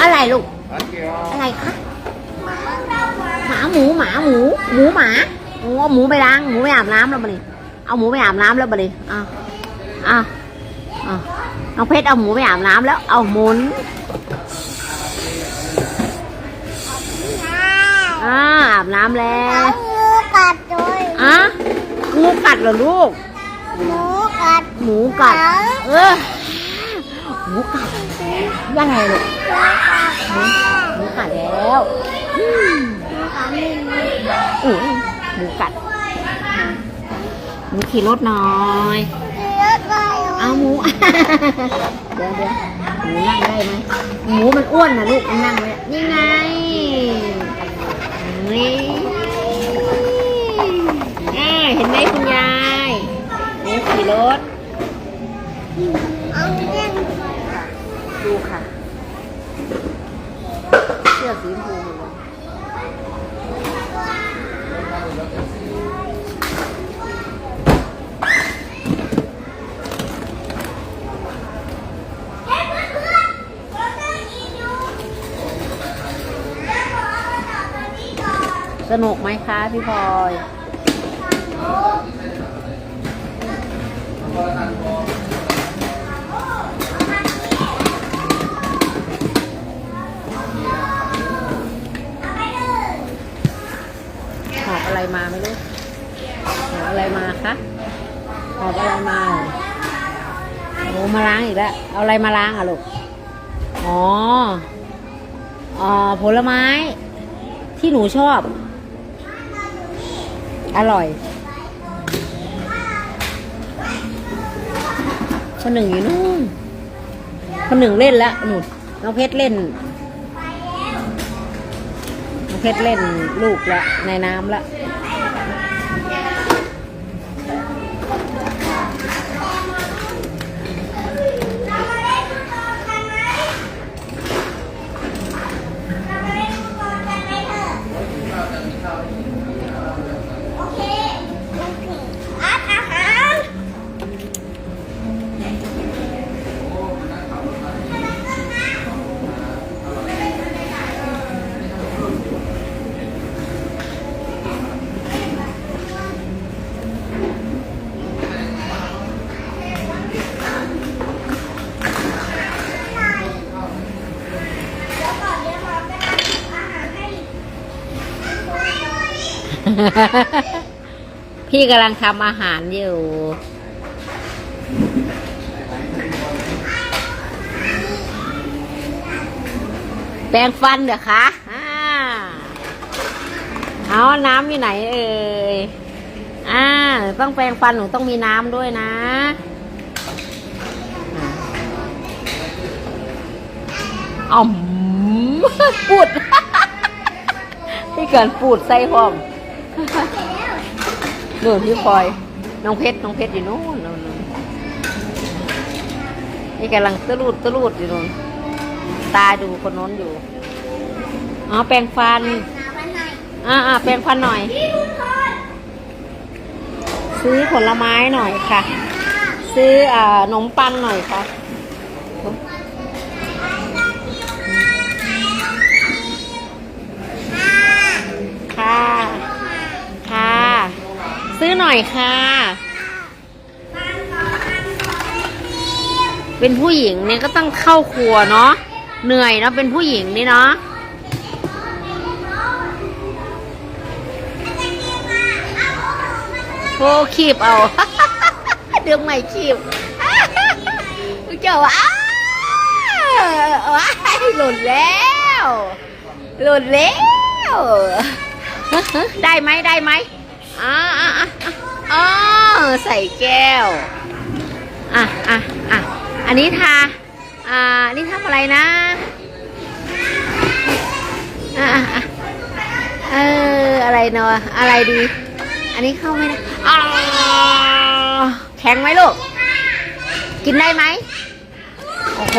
อะไรลูก อะไรคะ หมาหมูหมาหมู หมูหมาโอ้เอาหมูไปล้าง หมูไปอาบน้ำแล้วมาเลเอาหมูไปอาบน้ำแล้วมาเลยอ้าวอ้าวอ้าน้องเพชรเอาหมูไปอาบน้ำแล้ว เอาหมุนอ่าอาบน้ำแล้วงูกัดด้วยอะงูกัดเหรอลูก หมูกัด หมูกัด เออ หมูกัดยังไงลูกหมูหมูกัดแล้วอืมอุ้ยหมูกัดหมูขี่รถหน่อยเลือดไหลเอาหมูเดี๋ยวเดี๋ยวหมูนั่งได้ไหมหมูมันอ้วนนะลูกมันนั่งไว้นี่ไงนี่อ่าเห็นไหมคุณยายหมูขี่รถเอาเล่น ดูค่ะ เสื้อสีชมพูหมดเลยสนุกไหมคะพี่พลอย อะไรมาไม่รู้หอบอะไรมาคะหอบอะไรมาโอ้มาล้างอีกแล้วเอาอะไรมาล้างอะลูกอ๋ออ๋อผลไม้ที่หนูชอบ อร่อยคนหนึ่งอยู่นู่นคนหนึ่งเล่นแล้วหนูน้องเพชรเล่น เพชรเล่นลูกละในน้ำละ พี่กำลังทำอาหารอยู่ แปรงฟันเดี๋ยวคะอ่าเอาน้ำอยู่ไหนเอ่ย อ่า ต้องแปรงฟันหนูต้องมีน้ำด้วยนะอ่อมปูด พี่เกินปูดใส่พร้อ มนู่นพี่พลอย น้องเพชร น้องเพชรอยู่นู่นนู่นนู่นนี่กำลังตะลูดตะลูดอยู่นู่น ตาดูคนโน้นอยู่ อ๋อ แปรงฟันน้ำมันหน่อยอ่าอ่าแปรงฟันหน่อยพี่ทุกคนซื้อผลไม้หน่อยค่ะ ซื้ออ่าขนมปังหน่อยค่ะค่ะ ซื้อหน่อยค่ะ เป็นผู้หญิงเนี่ยก็ต้องเข้าครัวเนาะ เหนื่อยเนาะเป็นผู้หญิงนี่เนาะโอ้คีบเอาเดืองใหม่คีบเจ้าอ้าว้ายหล่นแล้ว หล่นแล้ว ได้ไหมได้ไหม อ่าอ่าอ๋อใส่แก้ว อะอะอะอันนี้ทา อ่านี่ทำอะไรนะ อะอะเออ อะไรเนาะอะไรดี อันนี้เข้าไม่ได้อ้าแข็งไหมลูก กินได้ไหม โอ้โห